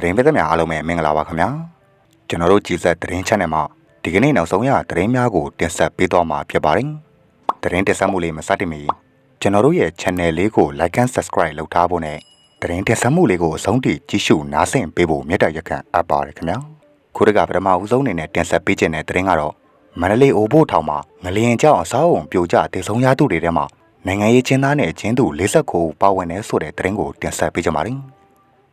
သတင်းပေးသမျှအားလုံးပဲမင်္ဂလာပါခင်ဗျာကျွန်တော်တို့ကြည်ဆက်သတင်း channel မှာဒီကနေ့နောက်ဆုံးရသတင်းများကိုတင်ဆက်ပေးသွားမှာဖြစ်ပါတယ်သတင်းတင်ဆက်မှုလေးမစတင်မီကျွန်တော်တို့ရဲ့ channel လေးကို like and subscribe လုပ်ထားဖို့နဲ့သတင်းတင်ဆက်မှုလေးကိုအဆုံးထိကြည့်ရှုနားဆင်ပေးဖို့မေတ္တာရက်ခံအပ်ပါတယ်ခင်ဗျာခုတကပထမဦးဆုံးအနေနဲ့တင်ဆက်ပေးခြင်းတဲ့သတင်းကတော့မန္တလေးအိုဘို့ထောင်မှာငလျင်ကြောင့်အဆောက်အုံပြိုကျတည်ဆုံးရသူတွေထဲမှာနိုင်ငံရေးချင်းသားနဲ့ချင်းသူ49ဦးပါဝင်တဲ့ဆိုတဲ့သတင်းကိုတင်ဆက်ပေးကြပါမယ်။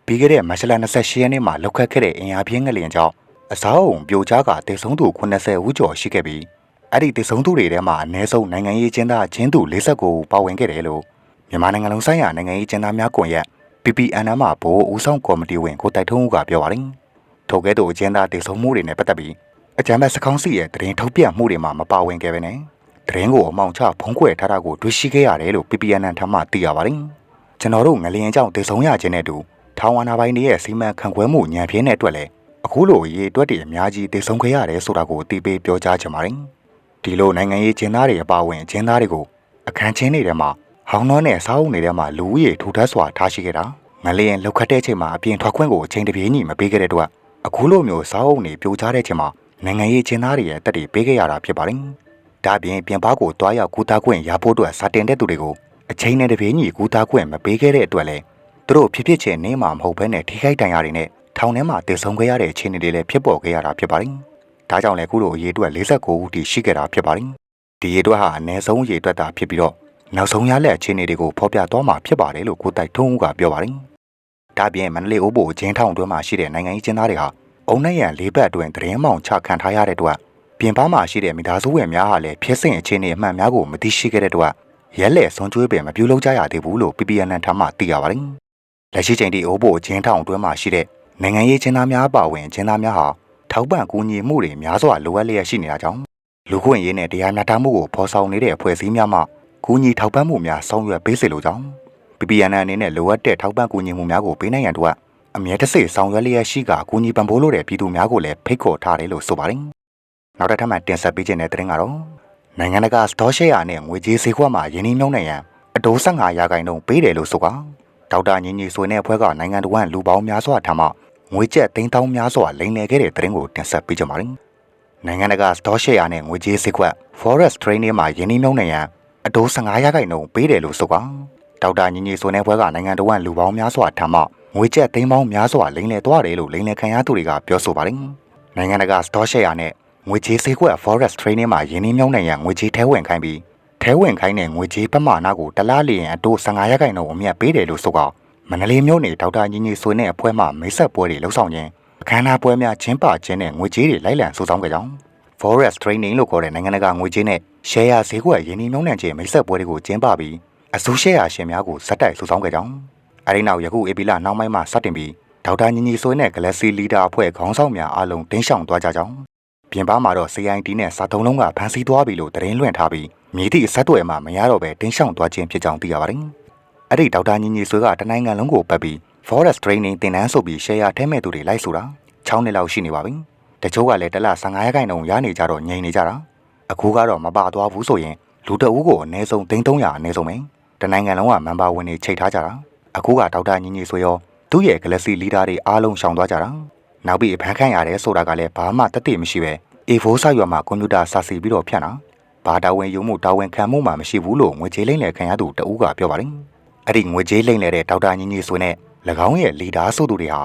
ပြီးခဲ့တဲ့မတ်လ28ရက်နေ့မှာလောက်ခတ်ခဲ့တဲ့အင်အားပြင်းငလျင်ကြောင့်အစားအုံပြိုကျကတေဆုံးသူ80ဦးကျော်ရှိခဲ့ပြီးအဲ့ဒီတေဆုံးသူတွေထဲမှာအနည်းဆုံးနိုင်ငံရေးကျင်းသားချင်းသူ49ဦးပါဝင်ခဲ့တယ်လို့မြန်မာနိုင်ငံလုံးဆိုင်ရာနိုင်ငံရေးကျင်းသားများကွန်ရက် PPN မှာဗိုလ်ဦးဆောင်ကော်မတီဝင်ကိုတိုက်ထုံးဦးကပြောပါတယ်။ထိုကဲ့သို့အကျဉ်းသားတေဆုံးမှုတွေနဲ့ပတ်သက်ပြီးအကြမ်းဖက်စကောင်းစီရဲ့တရင်ထုတ်ပြန်မှုတွေမှာမပါဝင်ခဲ့ပဲနဲ့တရင်ကိုအမောင်ချဖုံးကွယ်ထားတာကိုတွေ့ရှိခဲ့ရတယ်လို့ PPN ထံမှသိရပါတယ်။ကျွန်တော်တို့ငလျင်ကြောင့်တေဆုံးရခြင်းနဲ့တူ ထောင်ဝါနာပိုင်းတွေရဲ့စီမံခန့်ခွဲမှုညံပြင်းတဲ့အတွက်လည်းအခုလိုအရေးအတွက်တွေအများကြီးတည်ဆုံခဲ့ရတယ်ဆိုတာကိုအသိပေးပြောကြားချင်ပါတယ်။ဒီလိုနိုင်ငံရေးကျင်းသားတွေအပါအဝင်ကျင်းသားတွေကိုအခန်းချင်းတွေထဲမှာဟောင်းနှောနဲ့စားအုပ်တွေထဲမှာလူဦးရေထူထပ်စွာထားရှိခဲ့တာငလျင်လောက်ခတ်တဲ့ချိန်မှာအပြင်ထွက်ခွင့်ကိုအချိန်တပြေးညီမပေးခဲ့တဲ့အတွက်အခုလိုမျိုးစားအုပ်တွေပြိုကျတဲ့ချိန်မှာနိုင်ငံရေးကျင်းသားတွေရဲ့တက်တွေပေးခဲ့ရတာဖြစ်ပါတယ်။ဒါပြင်ပြင်ပကိုတွားရောက်ကူတာခွင့်ရဖို့အတွက်စာတင်တဲ့သူတွေကိုအချိန်နဲ့တပြေးညီကူတာခွင့်မပေးခဲ့တဲ့အတွက်လည်း သူတို့ဖြစ်ဖြစ်ချင်းနေမှာမဟုတ်ဘဲနဲ့ထိခိုက်တန်ရာတွေနဲ့ထောင်ထဲမှာတည်ဆုံခဲ့ရတဲ့အခြေအနေတွေလည်းဖြစ်ပေါ်ခဲ့ရတာဖြစ်ပါတယ်။ဒါကြောင့်လည်းခုလိုအရေးအတွက်49ဦးထိရှိခဲ့တာဖြစ်ပါတယ်။ဒီရေအတွက်ဟာအနည်းဆုံးရေအတွက်သာဖြစ်ပြီးတော့နောက်ဆုံးရလက်အခြေအနေတွေကိုဖော်ပြသွားမှာဖြစ်ပါတယ်လို့ကိုတိုက်ထုံးဦးကပြောပါတယ်။ဒါပြင်မန္တလေးအိုးဘိုအချင်းထောင်တွင်းမှာရှိတဲ့နိုင်ငံရေးကျင်းသားတွေဟာအုံနဲ့ရန်လေးဘက်အတွင်းသတင်းမောင်ချခံထားရတဲ့အတွက်ပြင်ပမှာရှိတဲ့မိသားစုဝင်များဟာလည်းဖြစ်စဉ်အခြေအနေအမှန်များကိုမသိရှိခဲ့တဲ့အတွက်ရဲလက်ဆွန်ကျွေးပင်မပြုလုပ်ကြရသေးဘူးလို့ PPN ထံမှသိရပါတယ်။ လက်ရှိချိန်ထိအိုးဘိုအချင်းထောင်တွင်းမှာရှိတဲ့နိုင်ငံရေးချင်းသားများပါဝင်ချင်းသားများဟာထောက်ပံ့ကူညီမှုတွေများစွာလိုအပ်လျက်ရှိနေတာကြောင့်လူခွင့်ရေးနဲ့တရားမျှတမှုကိုဖော်ဆောင်နေတဲ့အဖွဲ့အစည်းများမှကူညီထောက်ပံ့မှုများဆောင်ရွက်ပေးစေလိုကြောင်း PPN အနေနဲ့လိုအပ်တဲ့ထောက်ပံ့ကူညီမှုများကိုပေးနိုင်ရန်တို့အမြဲတစေဆောင်ရွက်လျက်ရှိကကူညီပံ့ပိုးလို့တဲ့ပြည်သူများကိုလည်းဖိတ်ခေါ်ထားတယ်လို့ဆိုပါတယ်။နောက်တစ်ထပ်မှတင်ဆက်ပေးခြင်းတဲ့သတင်းကတော့နိုင်ငံတကာစတော့ရှယ်ယာနဲ့ငွေကြေးဈေးကွက်မှာယင်းနှိမ့်မြုံနိုင်ရန်အတိုး15ရာခိုင်နှုန်းပေးတယ်လို့ဆိုက ဒေါက်တာညီညီဆွေနဲ့အဖွဲ့ကနိုင်ငံတော်ဝန်လူပေါင်းများစွာထံမှငွေကျပ်သိန်းတောင်းများစွာလိမ်လည်ခဲ့တဲ့သတင်းကိုတင်ဆက်ပေးကြပါမယ်။နိုင်ငံတကာစတော့ရှယ်ယာနဲ့ငွေကြေးဈေးကွက် Forex Trading မှာယင်းနှိမ့်မြုံနိုင်ရန်အတိုး15ရာခိုင်နှုန်းပေးတယ်လို့ဆိုကဒေါက်တာညီညီဆွေနဲ့အဖွဲ့ကနိုင်ငံတော်ဝန်လူပေါင်းများစွာထံမှငွေကျပ်သိန်းပေါင်းများစွာလိမ်လည်သွားတယ်လို့လိမ်လည်ခံရသူတွေကပြောဆိုပါတယ်။နိုင်ငံတကာစတော့ရှယ်ယာနဲ့ငွေကြေးဈေးကွက် Forex Trading မှာယင်းနှိမ့်မြုံနိုင်ရန်ငွေကြေးထဲဝင်ခိုင်းပြီး ထဲဝင်ခိုင်းတဲ့ငွေကြေးပမာဏကိုတလားလျင်အတိုး15ရာခိုင်နှုန်းအမြတ်ပေးတယ်လို့ဆိုကမန္တလေးမြို့နယ်ဒေါက်တာညီညီဆွေနဲ့အဖွဲ့မှမိတ်ဆက်ပွဲတွေလှုပ်ဆောင်ခြင်းအခမ်းအနားပွဲများကျင်းပခြင်းနဲ့ငွေကြေးတွေလိုက်လံစုဆောင်းကြကြောင်း Forex Training လို့ခေါ်တဲ့နိုင်ငံတကာငွေကြေးနဲ့ share ဈေးကွက်ယင်းနှမြုံနှံခြင်းမိတ်ဆက်ပွဲတွေကိုကျင်းပပြီးအစု share ရှင်များကိုဇက်တိုက်စုဆောင်းကြကြောင်းအဲဒီနောက်ယခုအေပီလာနောက်ပိုင်းမှာစတင်ပြီးဒေါက်တာညီညီဆွေနဲ့ Galaxy Leader အဖွဲ့ခေါင်းဆောင်များအားလုံးတင်းရှောင်သွားကြကြောင်းပြင်ပမှာတော့ CID နဲ့စာသုံးလုံးကဖန်ဆီးသွားပြီလို့သတင်းလွှင့်ထားပြီး မြေတိအဆက်တွေမှာမရတော့ပဲတင်းရှောင်သွားခြင်းဖြစ်ကြောင်းသိရပါတယ်။အဲ့ဒီဒေါက်တာညီညီဆွေကတနိုင်ငံလုံးကိုပတ်ပြီး Forest Training သင်တန်းဆိုပြီး share ထဲမဲ့သူတွေလိုက်ဆိုတာ6နှစ်လောက်ရှိနေပါပြီ။တချို့ကလည်းတစ်လ15ရက်ခိုင်နှုန်းရနေကြတော့ငြိမ်နေကြတာ။အခုကတော့မပါသွားဘူးဆိုရင်လူတအူးကိုအနည်းဆုံး300အနည်းဆုံးပဲ။တနိုင်ငံလုံးကမန်ပါဝင်တွေချိန်ထားကြတာ။အခုကဒေါက်တာညီညီဆွေရောသူ့ရဲ့ Galaxy Leader တွေအားလုံးရှောင်သွားကြတာ။နောက်ပြီးအဖမ်းခံရတယ်ဆိုတာကလည်းဘာမှတသက်မရှိပဲ A4 စာရွက်မှာကွန်ပျူတာစာစီပြီးတော့ဖြန့်တာ။ ဘာတာဝန်ယူမှုတာဝန်ခံမှုမှမရှိဘူးလို့ငွေကြေးလိမ့်လည်ခံရသူတအူးကပြောပါတယ်။အဲ့ဒီငွေကြေးလိမ့်လည်တဲ့ဒေါက်တာညီညီဆွေနဲ့၎င်းရဲ့ leader ဆိုသူတွေဟာ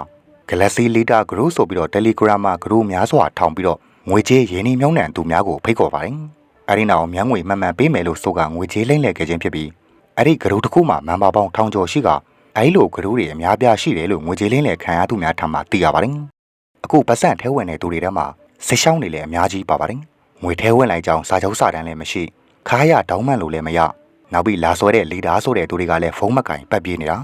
Galaxy Leader Group ဆိုပြီးတော့ Telegram မှာ group များစွာထောင်ပြီးတော့ငွေကြေးရင်းနှီးမြှုပ်နှံသူများကိုဖိတ်ခေါ်ပါတယ်။အဲဒီနောက်မြန်းငွေမှန်မှန်ပေးမယ်လို့ဆိုကငွေကြေးလိမ့်လည်ခဲ့ခြင်းဖြစ်ပြီးအဲ့ဒီ group တစ်ခုမှာမန်ပါပေါင်းထောင်ကျော်ရှိကအဲ့လို group တွေအများပြားရှိတယ်လို့ငွေကြေးလိမ့်လည်ခံရသူများထံမှသိရပါတယ်။အခုပတ်စံထဲဝင်တဲ့သူတွေထဲမှာစစ်ရှောင်းတွေလည်းအများကြီးပါပါတယ်။ ငွေထဲဝင်လိုက်ကြောင်းစာချုပ်စာတမ်းလည်းမရှိခါရတောင်းမှန်လို့လည်းမရနောက်ပြီးလာဆွဲတဲ့ leader ဆိုတဲ့သူတွေကလည်းဖုန်းမကင်ပတ်ပြေးနေတာ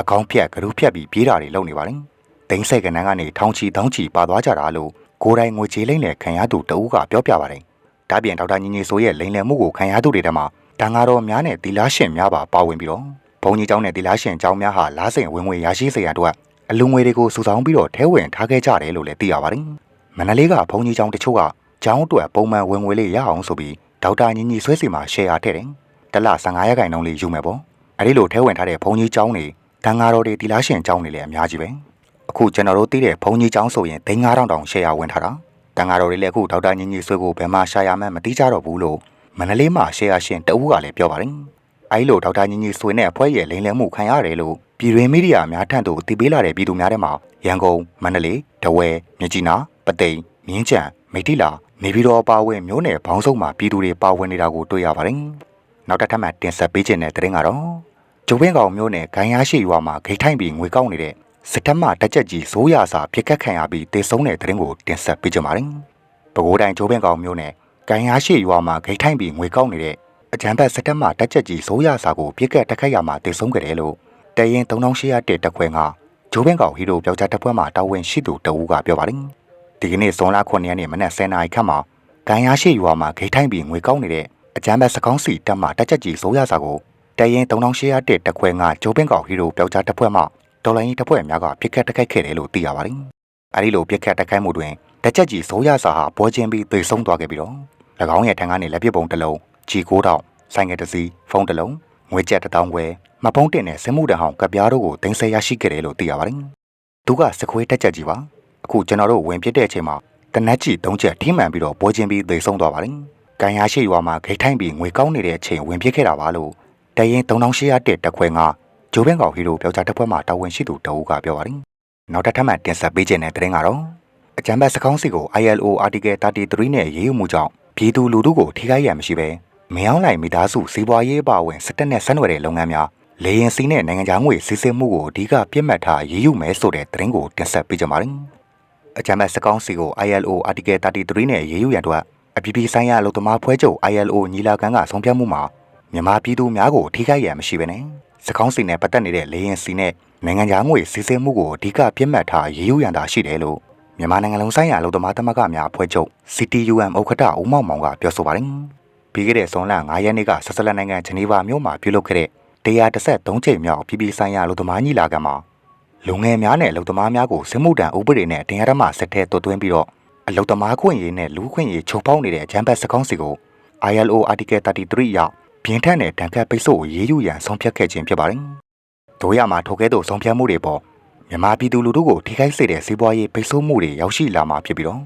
အကောင့်ဖြတ် group ဖြတ်ပြီးပြေးတာတွေလုပ်နေပါတယ်။တိမ့်ဆက်ကနန်းကနေထောင်ချီတောင်းချီပါသွားကြတာလို့ကိုယ်တိုင်ငွေချေးလိမ့်လည်ခံရသူတဦးကပြောပြပါတယ်။ဒါပြင်ဒေါက်တာညီညီဆိုရဲ့လိမ့်လည်မှုကိုခံရသူတွေထဲမှာတန်ဃာတော်များနဲ့တီလာရှင်များပါပါဝင်ပြီးတော့ဘုံကြီးเจ้าနဲ့တီလာရှင်เจ้าများဟာလားစိန်ဝင်ငွေရရှိစေရန်အတွက်အလူငွေတွေကိုစုဆောင်းပြီးတော့ထဲဝင်ထားခဲ့ကြတယ်လို့လည်းသိရပါတယ်။မန္တလေးကဘုံကြီးเจ้าတချို့က ကျောင်းအတွက်ပုံမှန်ဝင်ငွေလေးရအောင်ဆိုပြီးဒေါက်တာညီညီဆွဲစီမှာ share ထည့်တယ်။တလ15ရာခိုင်နှုန်းလေးယူမယ်ပေါ့။အဲဒီလိုထဲဝင်ထားတဲ့ဘုံကြီးကျောင်းတွေတန်ဃာတော်တွေဒီလားရှင်ကျောင်းတွေလည်းအများကြီးပဲ။အခုကျွန်တော်တို့သိတဲ့ဘုံကြီးကျောင်းဆိုရင်ဒိန်း9000တောင် share ဝင်ထားတာ။တန်ဃာတော်တွေလည်းအခုဒေါက်တာညီညီဆွဲကိုဘယ်မှာ share ရမှန်းမသိကြတော့ဘူးလို့မန္တလေးမှာ share ရှင်တဦးကလည်းပြောပါတယ်။အဲဒီလိုဒေါက်တာညီညီဆွဲနဲ့အဖွဲ့ရဲ့လိမ်လည်မှုခံရတယ်လို့ပြည်တွင်းမီဒီယာများထန့်သူတည်ပေးလာတဲ့ပြည်သူများထဲမှာရန်ကုန်မန္တလေးတဝဲမြကြီးနားပသိမ်မြင်းကြံမိတ်တိလာ နေပြည်တော်ပါဝင်မြို့နယ်ဘောင်းစုံမှာပြည်သူတွေပါဝင်နေတာကိုတွေ့ရပါတယ်နောက်တစ်ထပ်မှတင်ဆက်ပေးခြင်းတဲ့တဲ့ရင်ကတော့ကျိုးပင်းကောင်မြို့နယ်ဂိုင်းရားရှိရွာမှာဂိတ်ထိုင်ပြီးငွေကောက်နေတဲ့စစ်တပ်မှတက်ချက်ကြီးဇိုးရစာပြစ်ကတ်ခံရပြီးတေဆုံးတဲ့တဲ့ရင်ကိုတင်ဆက်ပေးကြပါမယ်။ပဲခူးတိုင်းကျိုးပင်းကောင်မြို့နယ်ဂိုင်းရားရှိရွာမှာဂိတ်ထိုင်ပြီးငွေကောက်နေတဲ့အကြံဖက်စစ်တပ်မှတက်ချက်ကြီးဇိုးရစာကိုပြစ်ကတ်တက်ခတ်ရမှာတေဆုံးခဲ့တယ်လို့တရင်3800တက်တက်ခွဲကဂျိုးပင်းကောင်ဟီရိုပြောက်ကြားတပ်ဖွဲ့မှတာဝန်ရှိသူတအူးကပြောပါတယ်။ ဒီကနေ့ဇွန်လ9ရက်နေ့မနက်10:00နာရီခန့်မှာဂိုင်းရားရှိရွာမှာဂိတ်ထိုင်ပြီးငွေကောက်နေတဲ့အကြမ်းဖက်စကောင်းစီတက်မှတက်ချက်ကြီးဆိုးရစာကိုတရင်3800တက်တက်ခွဲကဂျိုးပင်းကောင်ဟီရိုပျောက်ကြားတပ်ဖွဲ့မှတော်လိုင်းကြီးတပ်ဖွဲ့များကပြစ်ခတ်တက်ခိုက်ခဲ့တယ်လို့သိရပါတယ်။အဲဒီလိုပြစ်ခတ်တက်ခိုက်မှုတွင်တက်ချက်ကြီးဆိုးရစာဟာပွဲချင်းပြီးသေဆုံးသွားခဲ့ပြီးတော့၎င်းရဲ့ထံကနေလက်ပစ်ပုံတစ်လုံးကြီး9000ဆိုင်ငယ်တစ်စီးဖုန်းတစ်လုံးငွေကျပ်တစ်တောင်းခွဲမပုံးတင်တဲ့စမှုတံဟောင်ကပြားတို့ကိုတင်ဆက်ရရှိခဲ့တယ်လို့သိရပါတယ်။သူကစခွေးတက်ချက်ကြီးပါ။ အခုကျွန်တော်တို့ဝင်ပြစ်တဲ့အချိန်မှာတနက်ကြီး၃ချက်ထိမှန်ပြီးတော့ပွဲချင်းပြီးသေဆုံးသွားပါတယ်။ကန်ရရှိရွာမှာဂိတ်ထိုင်းပြီးငွေကောင်းနေတဲ့အချိန်ဝင်ပြစ်ခဲ့တာပါလို့တရင်3800တက်တက်ခွဲကဂျိုးဘင်းကောင်ဟီရိုပြောကြားတပ်ဖွဲ့မှတာဝန်ရှိသူတအူးကပြောပါတယ်။နောက်တစ်ထပ်မှတင်ဆက်ပေးခြင်းတဲ့တဲ့ရင်ကတော့အကြံဘတ်စကောင်းစီကို ILO Article 33နဲ့ရေးယူမှုကြောင့်ပြည်သူလူထုကိုထိခိုက်ရမရှိပဲမင်းအောင်လိုက်မိသားစုစီးပွားရေးပါဝင်စစ်တပ်နဲ့ဆက်နွယ်တဲ့လုပ်ငန်းများလေရင်စီးနဲ့နိုင်ငံခြားငွေစစ်စစ်မှုကိုအဓိကပြစ်မှတ်ထားရေးယူမယ်ဆိုတဲ့သတင်းကိုတင်ဆက်ပေးကြပါမယ်။ အကြမ်းဖက်စကောင်းစီကို ILO Article 33နဲ့ရေးယူရန်အတွက်အပြည်ပြည်ဆိုင်ရာလုံသမားဖွဲ့ချုပ် ILO ညီလာခံကဆုံးဖြတ်မှုမှာမြန်မာပြည်သူများကိုထိခိုက်ရန်မရှိဘဲနဲ့စကောင်းစီနဲ့ပတ်သက်နေတဲ့လေရင်စီနဲ့နိုင်ငံခြားငွေစစ်စစ်မှုကိုအဓိကပြစ်မှတ်ထားရေးယူရန်သာရှိတယ်လို့မြန်မာနိုင်ငံလုံးဆိုင်ရာလုံသမားသမဂ္ဂများဖွဲ့ချုပ် CTUM ဥက္ကဋ္ဌဦးမောင်မောင်ကပြောဆိုပါတယ်။ပြီးခဲ့တဲ့ဇွန်လ9ရက်နေ့ကဆက်စလက်နိုင်ငံဂျနီဗာမြို့မှာပြုလုပ်ခဲ့တဲ့133ချိန်မြောက်ပြည်ပြည်ဆိုင်ရာလူသမားညီလာခံမှာ လူငယ်များနဲ့လူသမားများကိုစစ်မှုထမ်းဥပဒေနဲ့တင်ရမဆက်ထဲတွသွင်းပြီးတော့အလူသမားခွင့်ရေးနဲ့လူခွင့်ရေးချုပ်ပေါက်နေတဲ့အကြမ်းဖက်စကောင်းစီကို ILO Article 33အရပြင်းထန်တဲ့တံခတ်ပိတ်ဆို့ရေးယူရန်ဆုံးဖြတ်ခဲ့ခြင်းဖြစ်ပါတယ်။တို့ရမှာထိုကဲ့သို့ဆုံးဖြတ်မှုတွေပေါ်မြန်မာပြည်သူလူထုကိုထိခိုက်စေတဲ့စီးပွားရေးပိတ်ဆို့မှုတွေရောက်ရှိလာမှာဖြစ်ပြီးတော့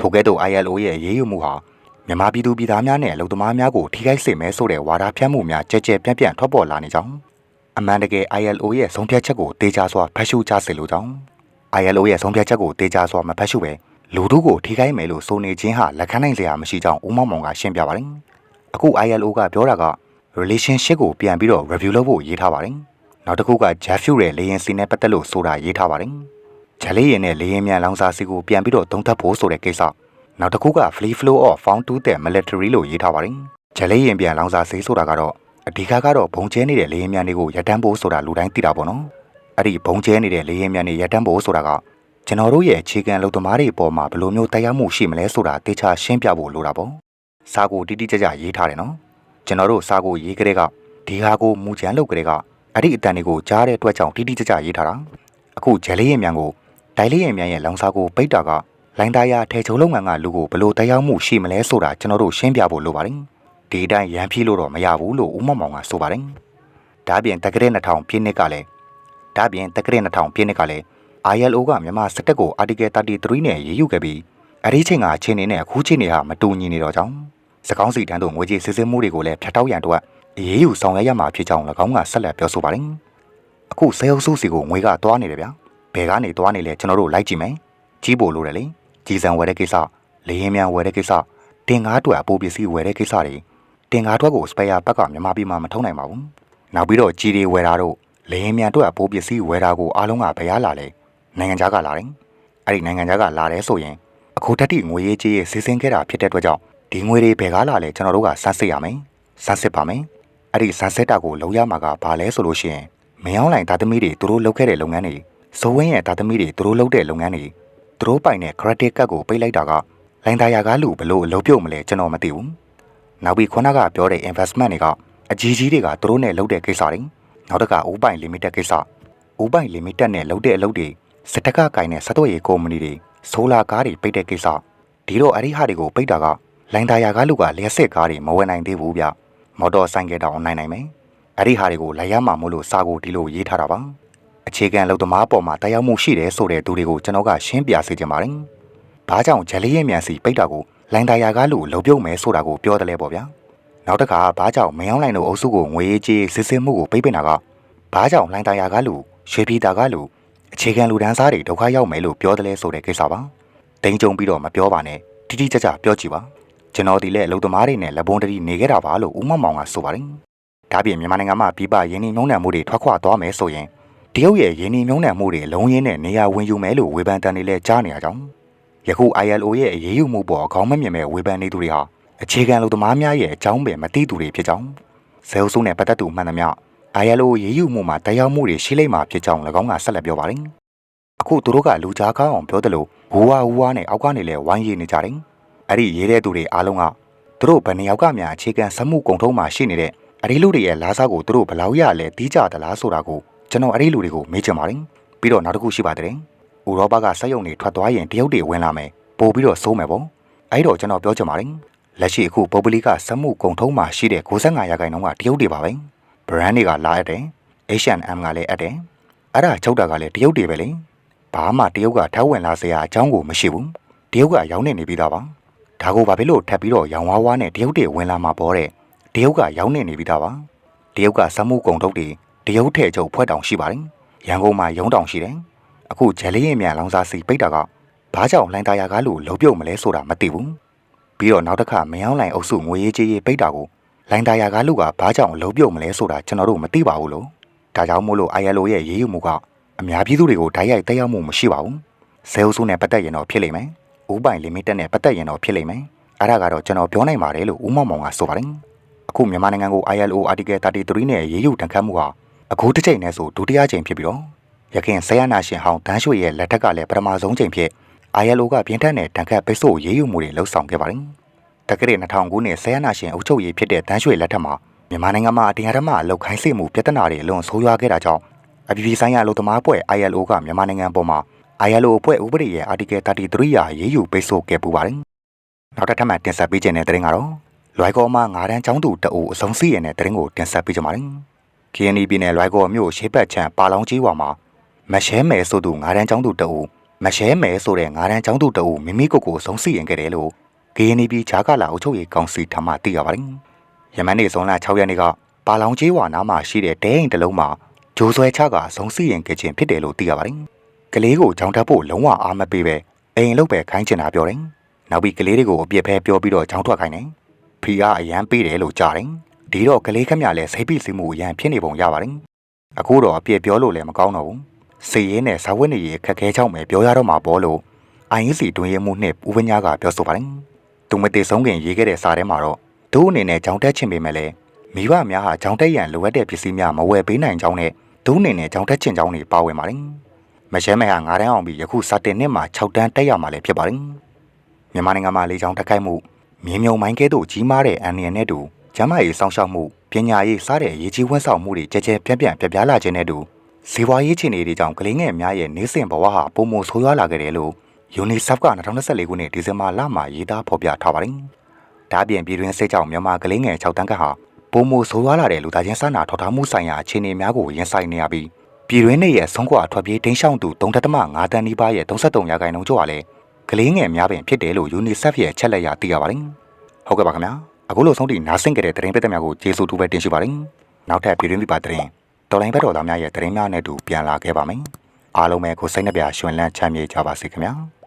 ထိုကဲ့သို့ ILO ရဲ့ရေးယူမှုဟာမြန်မာပြည်သူပြည်သားများနဲ့အလုပ်သမားများကိုထိခိုက်စေမဲဆိုတဲ့ဝါဒဖြန့်မှုများကြဲကြဲပြန့်ပြန့်ထွက်ပေါ်လာနေကြောင်း အမှန်တကယ် ILO ရဲ့ဆုံးဖြတ်ချက်ကိုတေချာစွာဖတ်ရှုကြစေလိုကြောင်း ILO ရဲ့ဆုံးဖြတ်ချက်ကိုတေချာစွာမဖတ်ရှုပဲလူတို့ကိုထိခိုက်မယ်လို့ဆိုနေခြင်းဟာလက်ခံနိုင်စရာမရှိကြောင်းဦးမောင်မောင်ကရှင်းပြပါတယ်။အခု ILO ကပြောတာက relationship ကိုပြန်ပြီးတော့ review လုပ်ဖို့ရေးထားပါတယ်။နောက်တစ်ခုက jet fuel ရဲ့လေယာဉ်စီနဲ့ပတ်သက်လို့ဆိုတာရေးထားပါတယ်။ဂျက်လေးရင်နဲ့လေယာဉ်မြန်လောင်စာစီကိုပြန်ပြီးတော့သုံးသပ်ဖို့ဆိုတဲ့ကိစ္စနောက်တစ်ခုက free flow of found to the military လို့ရေးထားပါတယ်။ဂျက်လေးရင်ပြန်လောင်စာစီဆိုတာကတော့ အဓိကကတော့ဘုံကျဲနေတဲ့လေယာဉ်မြန်တွေကိုရပ်တန့်ဖို့ဆိုတာလူတိုင်းသိတာပေါ့နော်။အဲ့ဒီဘုံကျဲနေတဲ့လေယာဉ်မြန်တွေရပ်တန့်ဖို့ဆိုတာကကျွန်တော်တို့ရဲ့အခြေခံလုံသမားတွေအပေါ်မှာဘယ်လိုမျိုးတရားမှုရှိမလဲဆိုတာတေချာရှင်းပြဖို့လိုတာပေါ့။စာကိုတိတိကျကျရေးထားတယ်နော်။ကျွန်တော်တို့စာကိုရေးကြတဲ့ကဒီဟာကိုမူချမ်းလုပ်ကြတဲ့ကအဲ့ဒီအတန်တွေကိုကြားတဲ့အတွက်ကြောင့်တိတိကျကျရေးထားတာ။အခုဂျယ်လေးရင်မြန်ကိုဒိုင်လေးရင်မြန်ရဲ့လောင်စာကိုပိတ်တာကလိုင်းသားရထဲချုံလုပ်ငန်းကလူကိုဘယ်လိုတရားမှုရှိမလဲဆိုတာကျွန်တော်တို့ရှင်းပြဖို့လိုပါတယ်။ ဒီအတိုင်းရန်ပြေးလို့တော့မရဘူးလို့ဦးမောင်မောင်ကဆိုပါတယ်။ဒါပြင်တက္ကရာ2000ပြည့်နှစ်ကလည်းဒါပြင်တက္ကရာ2000ပြည့်နှစ်ကလည်း ILO ကမြန်မာစစ်တပ်ကို Article 33နဲ့ရေးယူခဲ့ပြီးအဲ့ဒီချိန်ကအခြေအနေနဲ့အခုချိန်နေဟာမတူညီနေတော့ကြောင်းစကောင်းစီတန်းတို့ငွေကြေးစစ်စစ်မှုတွေကိုလည်းဖျက်တောက်ရန်အတွက်အရေးယူဆောင်ရွက်ရမှာဖြစ်ကြောင်း၎င်းကဆက်လက်ပြောဆိုပါတယ်။အခုဆဲအုပ်စုစီကိုငွေကသွားနေတယ်ဗျာ။ဘယ်ကနေသွားနေလဲကျွန်တော်တို့လိုက်ကြည့်မယ်။ကြီးပို့လို့တယ်လေ။ကြီးစံဝယ်တဲ့ကိစ္စ၊လေရင်မြန်ဝယ်တဲ့ကိစ္စ၊တင်ကားတွေအပိုးပစ္စည်းဝယ်တဲ့ကိစ္စတွေ တင်ကားထွက်ကိုစပယ်ယာဘက်ကမြန်မာပြည်မှာမထုံနိုင်ပါဘူး။နောက်ပြီးတော့ကြီးတွေဝယ်တာတို့လေရင်မြန်တို့အပိုးပစ္စည်းဝယ်တာကိုအားလုံးကဘယ်ရလာလဲ။နိုင်ငံခြားကလာတယ်။အဲ့ဒီနိုင်ငံခြားကလာတယ်ဆိုရင်အခုတက်တိငွေရေးကြေးရေးစီစဉ်ခဲ့တာဖြစ်တဲ့အတွက်ကြောင့်ဒီငွေတွေဘယ်ကားလာလဲကျွန်တော်တို့ကစမ်းစစ်ရမယ်။စမ်းစစ်ပါမယ်။အဲ့ဒီစမ်းစစ်တာကိုလုံရမှာကဘာလဲဆိုလို့ရှိရင်မင်းအောင်လိုင်သားသမီးတွေသူတို့လုပ်ခဲ့တဲ့လုပ်ငန်းတွေဇိုးဝင်းရဲ့သားသမီးတွေသူတို့လုပ်တဲ့လုပ်ငန်းတွေသူတို့ပိုင်တဲ့ credit card ကိုပိတ်လိုက်တာကလိုင်သားယာကားလူဘလို့အလုပ်ပြုတ်မလဲကျွန်တော်မသိဘူး။ နောက်ပြီးခုနကပြောတဲ့ investment တွေကအကြီးကြီးတွေကသူတို့နဲ့လုပ်တဲ့ကိစ္စတွေနောက်တစ်ခါဦးပိုင် limited ကိစ္စဦးပိုင် limited နဲ့လုပ်တဲ့အလုပ်တွေစစ်တကကိုင်တဲ့စတော့ရေကုမ္ပဏီတွေဆိုလာကားတွေပိတ်တဲ့ကိစ္စဒီတော့အဲ့ဒီဟာတွေကိုပိတ်တာကလိုင်သားယာကားလူကလျှက်စစ်ကားတွေမဝယ်နိုင်သေးဘူးဗျမော်တော်ဆိုင်ကယ်တောင်နိုင်နိုင်မယ်အဲ့ဒီဟာတွေကိုလိုက်ရမှာမို့လို့စာကိုဒီလိုရေးထားတာပါအခြေခံလုံသမားပေါ်မှာတရားမှုရှိတယ်ဆိုတဲ့သူတွေကိုကျွန်တော်ကရှင်းပြစေချင်ပါတယ်။ဘာကြောင့်ဂျယ်လီရဲ့မြန်စီပိတ်တာကို လိုင်တာယာကားလူလုံပြုတ်မယ်ဆိုတာကိုပြောတယ်လေပေါ့ဗျာ။နောက်တစ်ခါဘာကြောင့်မယောင်းလိုင်တို့အုပ်စုကိုငွေကြေးစစ်စစ်မှုကိုပိတ်ပင်တာကဘာကြောင့်လိုင်တာယာကားလူရွှေပြည်တာကားလူအခြေခံလူဒန်းစားတွေဒုက္ခရောက်မယ်လို့ပြောတယ်လေဆိုတဲ့ကိစ္စပါ။တိန်ကြုံပြီးတော့မပြောပါနဲ့တိတိကျကျပြောကြည့်ပါ။ကျွန်တော်ဒီလက်လုံသမားတွေနဲ့လက်ဘုံတတိနေခဲ့တာပါလို့ဦးမမောင်ကဆိုပါတယ်။ဒါပြင်မြန်မာနိုင်ငံမှာပြည်ပရင်းနှီးမြှုပ်နှံမှုတွေထွက်ခွာသွားမယ်ဆိုရင်တရုတ်ရဲ့ရင်းနှီးမြှုပ်နှံမှုတွေလုံးရင်းနဲ့နေရာဝင်ယူမယ်လို့ဝေဖန်တန်တွေလည်းကြားနေရကြောင်း ယခု ILO ရဲ့အရေးယူမှုပေါ်အကောင်းမမြင်မဲ့ဝေဖန်နေသူတွေဟာအခြေခံလူသမားများရဲ့အကြောင်းပဲမသိသူတွေဖြစ်ကြောင်းဇဲအုပ်စုနဲ့ပတ်သက်သူမှန်သမျှ ILO ရေးယူမှုမှာတရားမှုတွေရှိလိမ့်မှာဖြစ်ကြောင်း၎င်းကဆက်လက်ပြောပါတယ်အခုသူတို့ကလူကြားကောင်းအောင်ပြောတယ်လို့ဟူဝါဟူဝါနဲ့အောက်ကနေလဲဝိုင်းရေးနေကြတယ်အဲ့ဒီရေးတဲ့သူတွေအားလုံးကသူတို့ဘယ်နှယောက်ကများအခြေခံစမှုကုန်ထုံးမှာရှိနေတဲ့အဲ့ဒီလူတွေရဲ့လားစားကိုသူတို့ဘယ်လောက်ရလဲတီးကြသလားဆိုတာကိုကျွန်တော်အဲ့ဒီလူတွေကိုမေးချင်ပါတယ်ပြီးတော့နောက်တစ်ခုရှိပါတယ် ဥရောပကစက်ရုံတွေထွက်သွားရင်တရုတ်တွေဝင်လာမယ်ပို့ပြီးတော့စိုးမယ်ပေါ့အဲ့တော့ကျွန်တော်ပြောချင်ပါတယ်လက်ရှိအခုပုပ္ပလိကစက်မှုကုန်ထုံးမှာရှိတဲ့65ရာခိုင်နှုန်းကတရုတ်တွေပါပဲဘရန်တွေကလာအပ်တယ် H&M ကလည်းအပ်တယ်အဲ့ဒါချုပ်တာကလည်းတရုတ်တွေပဲလေဘာမှတရုတ်ကထောက်ဝင်လာစရာအကြောင်းကိုမရှိဘူးတရုတ်ကရောင်းနေနေပြီးသားပါဒါကိုဘာဖြစ်လို့ထပ်ပြီးတော့ရောင်ဝါးဝါးနဲ့တရုတ်တွေဝင်လာမှာပေါ့တဲ့တရုတ်ကရောင်းနေနေပြီးသားပါတရုတ်ကစက်မှုကုန်ထုတ်တွေတရုတ်ထဲချုပ်ဖွဲ့တောင်ရှိပါတယ်ရန်ကုန်မှာရုံးတောင်ရှိတယ် အခုဂျယ်လီရင်မြန်လောင်စာစီပိတ်တာကဘာကြောင့်လိုင်တာယာကားလို့လုံပြုတ်မလဲဆိုတာမသိဘူးပြီးတော့နောက်တစ်ခါမယောင်းလိုင်အုပ်စုငွေရေးကြေးရေးပိတ်တာကိုလိုင်တာယာကားလူကဘာကြောင့်လုံပြုတ်မလဲဆိုတာကျွန်တော်တို့မသိပါဘူးလို့ဒါကြောင့်မို့လို့ ILO ရဲ့ရေးယူမှုကအများပြည်သူတွေကိုဓာတ်ရိုက်တက်ရောက်မှုမရှိပါဘူးဇဲအုပ်စုနဲ့ပတ်သက်ရင်တော့ဖြစ်လိမ့်မယ်ဥပိုင်လီမိတက်နဲ့ပတ်သက်ရင်တော့ဖြစ်လိမ့်မယ်အဲ့ဒါကတော့ကျွန်တော်ပြောနိုင်ပါတယ်လို့ဦးမောင်မောင်ကဆိုပါတယ်အခုမြန်မာနိုင်ငံကို ILO Article 33နဲ့ရေးယူတန်ခတ်မှုဟာအခုတစ်ချိန်နဲ့ဆိုဒုတိယချိန်ဖြစ်ပြီးတော့ ရခင်ဆရာနာရှင်ဟောင်းတန်းရွှေရဲ့လက်ထက်ကလည်းပထမဆုံးချိန်ဖြစ် ILO ကပြင်းထန်တဲ့တန်ခတ်ပိတ်ဆို့ရေးယူမှုတွေလှုပ်ဆောင်ခဲ့ပါတယ်တက္ကရာ2000ခုနှစ်ဆရာနာရှင်အုပ်ချုပ်ရေးဖြစ်တဲ့တန်းရွှေလက်ထက်မှာမြန်မာနိုင်ငံမှာတရားဓမ္မအလုပ်ခိုင်းစေမှုပြဿနာတွေအလွန်ဆိုးရွားခဲ့တာကြောင့်အပြည်ပြည်ဆိုင်ရာလူသမားအဖွဲ့ ILO ကမြန်မာနိုင်ငံပေါ်မှာ ILO အဖွဲ့ဥပဒေရဲ့ Article 33ရာရေးယူပိတ်ဆို့ခဲ့ပူပါတယ်နောက်တစ်ထပ်မှတင်ဆက်ပေးခြင်းတဲ့တဲ့ရင်ကတော့လွိုင်ကော်မှာငါးတန်းចောင်းသူတအူအစုံစီရင်တဲ့တဲ့ရင်ကိုတင်ဆက်ပေးကြပါမယ်။ KNY ပြည်နယ်လွိုင်ကော်မြို့ရှေးဘက်ချမ်းပါလောင်ကြီးဝါမှာ မရှဲမယ်ဆိုသူငါးတန်းចောင်းသူတအူမရှဲမယ်ဆိုတဲ့ငါးတန်းចောင်းသူတအူမိမိကိုယ်ကိုအစုံစီရင်ခဲ့တယ်လို့ KNY ပြည်ဂျာကာလာအုပ်ချုပ်ရေးကောင်စီထမှသိရပါတယ်။ယမန်နေ့ဇွန်လ6ရက်နေ့ကပါလောင်ကြီးဝါနားမှာရှိတဲ့တဲအိမ်တစ်လုံးမှာဂျိုးဆွဲချကအစုံစီရင်ခဲ့ခြင်းဖြစ်တယ်လို့သိရပါတယ်။ကလေးကိုကြောင်တက်ဖို့လုံးဝအားမပေးပဲအိမ်လုံးပဲခိုင်းချင်တာပြောတယ်။နောက်ပြီးကလေးတွေကိုအပြစ်ဖဲပြောပြီးတော့ကြောင်ထွက်ခိုင်းတယ်။ဖီကအရန်ပေးတယ်လို့ကြားတယ်။ဒီတော့ကလေးခမရလဲစိတ်ပိစီမှုအရန်ဖြစ်နေပုံရပါတယ်။အခုတော့အပြစ်ပြောလို့လည်းမကောင်းတော့ဘူး။ စေရေးနဲ့ဇဝတ်နေရေးခက်ခဲချောင်းပဲပြောရတော့မှာပေါ့လို့ INC တွင်ရမှုနဲ့ဦးဝင်းညာကပြောဆိုပါတယ်။သူမတေဆုံးခင်ရေးခဲ့တဲ့စာထဲမှာတော့သူ့အနေနဲ့ကြောင်တက်ချင်ပေမဲ့လည်းမိဘများဟာကြောင်တက်ရန်လိုအပ်တဲ့ပစ္စည်းများမဝယ်ပေးနိုင်ကြောင်းနဲ့သူ့အနေနဲ့ကြောင်တက်ချင်ကြောင်းတွေပါဝင်ပါတယ်။မရှဲမဲဟာ9တန်းအောင်ပြီးယခုစာတင်နှစ်မှာ6တန်းတက်ရမှာလည်းဖြစ်ပါတယ်။မြန်မာနိုင်ငံမှာလေကြောင်တက်ခိုက်မှုမြေမြုံမိုင်းကဲ့သို့ကြီးမားတဲ့အန်နီယံနဲ့တူကျမ်းမာရေးစောင့်ရှောက်မှုပညာရေးစတဲ့ရေးကြီးဝန်းဆောင်မှုတွေကြဲကြဲပြန့်ပြန့်ပြပြလာခြင်းနဲ့တူ ဇီဝရေးခြေနေတွေကြောင့်ကလေးငယ်များရဲ့နေစဉ်ဘဝဟာပုံမဆိုးရွားလာခဲ့တယ်လို့ UNICEF က2024ခုနှစ်ဒီဇင်ဘာလမှာရေးသားဖော်ပြထားပါတယ်။ဒါ့အပြင်ပြည်တွင်းစစ်ကြောင့်မြန်မာကလေးငယ်6တန်းကဟာပုံမဆိုးရွားလာတဲ့လူသားချင်းစာနာထောက်ထားမှုဆိုင်ရာအခြေအနေများကိုရင်ဆိုင်နေရပြီးပြည်တွင်းနေရဲ့ဆုံးခွာထွက်ပြေးတိမ်းရှောင်သူ3.5တန်းနီးပါးရဲ့33ရာခိုင်နှုန်းကျော်ဟာလည်းကလေးငယ်များပင်ဖြစ်တယ်လို့ UNICEF ရဲ့ချက်လက်ရသိရပါတယ်။ဟုတ်ကဲ့ပါခင်ဗျာ။အခုလိုဆုံးထိနားဆင်ကြတဲ့သတင်းပစ်တဲ့များကိုကျေးဇူးတူပဲတင်ရှိပါတယ်။နောက်ထပ်ပြည်တွင်းပြည်ပသတင်း တော်လိုင်းဘက်တော်သားများရဲ့သတင်းများနဲ့တူပြန်လာခဲ့ပါမယ်။အားလုံးပဲကိုစိတ်နှပြရွှင်လန်းချမ်းမြေ့ကြပါစေခင်ဗျာ။